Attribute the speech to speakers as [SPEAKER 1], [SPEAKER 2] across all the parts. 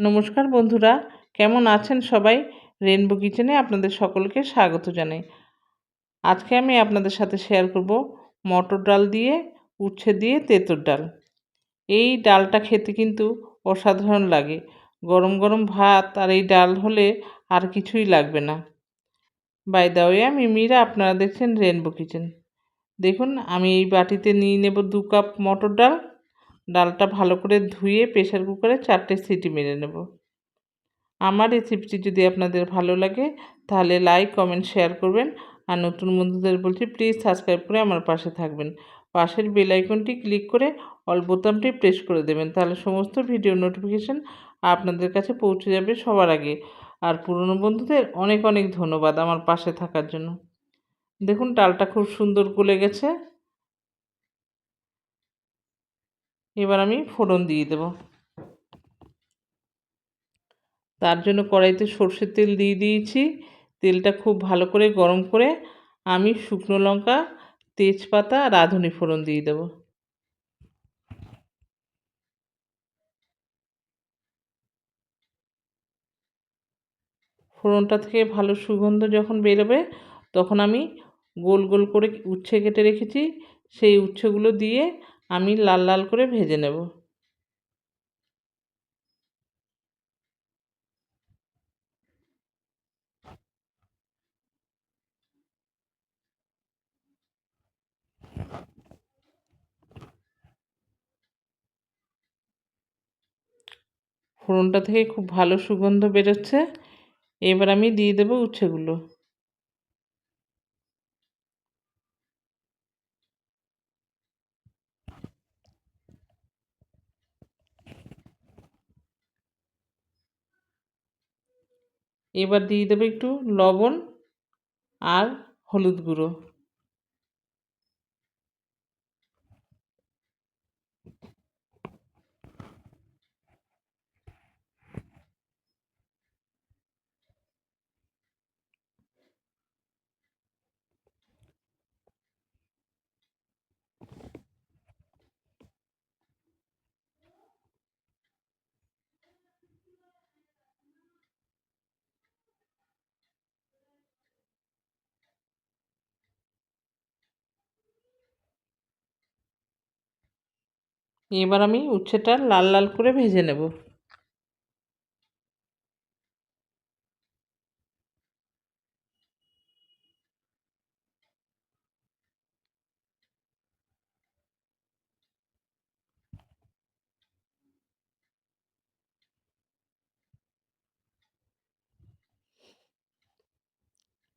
[SPEAKER 1] নমস্কার বন্ধুরা, কেমন আছেন সবাই? রেনবো কিচেনে আপনাদের সকলকে স্বাগত জানাই। আজকে আমি আপনাদের সাথে শেয়ার করব মটর ডাল দিয়ে, উচ্ছে দিয়ে তেঁতুর ডাল। এই ডালটা খেতে কিন্তু অসাধারণ লাগে। গরম গরম ভাত আর এই ডাল হলে আর কিছুই লাগবে না। বাই দা আমি মীরা, আপনারা দেখছেন রেনবো কিচেন দেখুন, আমি এই বাটিতে নিয়ে নেব দু কাপ মটর ডাল। ডালটা ভালো করে ধুয়ে প্রেশার কুকারে চারটে সিটি মেরে নেব। আমার রেসিপিটি যদি আপনাদের ভালো লাগে, তাহলে লাইক কমেন্ট শেয়ার করবেন। আর নতুন বন্ধুদের বলছি প্লিজ সাবস্ক্রাইব করে আমার পাশে থাকবেন। পাশের বেল আইকনটি ক্লিক করে অল বোতামটি প্রেস করে দেবেন। তাহলে সমস্ত ভিডিও নোটিফিকেশান আপনাদের কাছে পৌঁছে যাবে সবার আগে। আর পুরনো বন্ধুদের অনেক অনেক ধন্যবাদ আমার পাশে থাকার জন্য। দেখুন, ডালটা খুব সুন্দর গলে গেছে। এবার আমি ফোড়ন দিয়ে দেব। তার জন্য কড়াইতে সর্ষের তেল দিয়ে দিয়েছি। তেলটা খুব ভালো করে গরম করে আমি শুকনো লঙ্কা, তেজপাতা রাঁধুনি ফোড়ন দিয়ে দেব। ফোড়নটা থেকে ভালো সুগন্ধ যখন বেরোবে, তখন আমি গোল গোল করে উচ্ছে কেটে রেখেছি। সেই উচ্ছেগুলো দিয়ে আমি লাল লাল করে ভেজে নেব। ফোড়নটা থেকে খুব ভালো সুগন্ধ বেরোচ্ছে। এবার আমি দিয়ে দেবো উচ্ছেগুলো। এবার দিয়ে দেবে একটু লবণ আর হলুদ গুঁড়ো। এবার আমি উচ্ছেটা লাল লাল করে ভেজে নেব।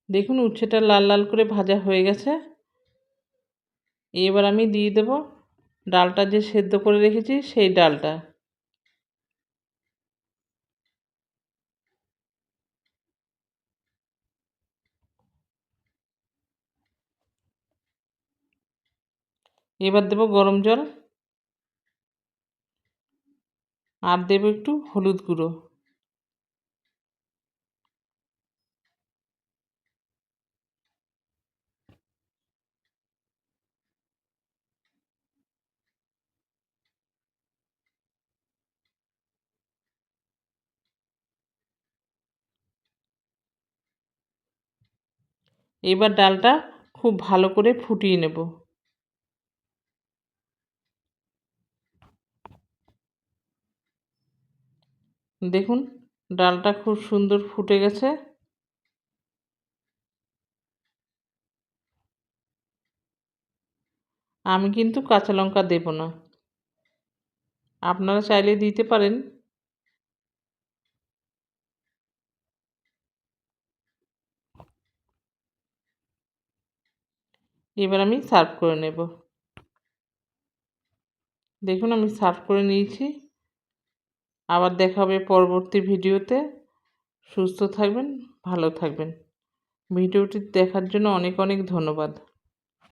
[SPEAKER 1] দেখুন উচ্ছেটা লাল লাল করে ভাজা হয়ে গেছে। এবার আমি দিয়ে দেব ডালটা যে সেদ্ধ করে রেখেছি, সেই ডালটা। এবার দেব গরম জল। আর দেব একটু হলুদ গুঁড়ো। এবার ডালটা খুব ভালো করে ফুটিয়ে নেব। দেখুন, ডালটা খুব সুন্দর ফুটে গেছে। আমি কিন্তু কাঁচা লঙ্কা দেব না। আপনারা চাইলে দিতে পারেন। এবার আমি সার্ভ করে নেব। দেখুন, আমি সার্ভ করে নিয়েছি। আবার দেখা হবে পরবর্তী ভিডিওতে। সুস্থ থাকবেন, ভালো থাকবেন। ভিডিওটি দেখার জন্য অনেক অনেক ধন্যবাদ।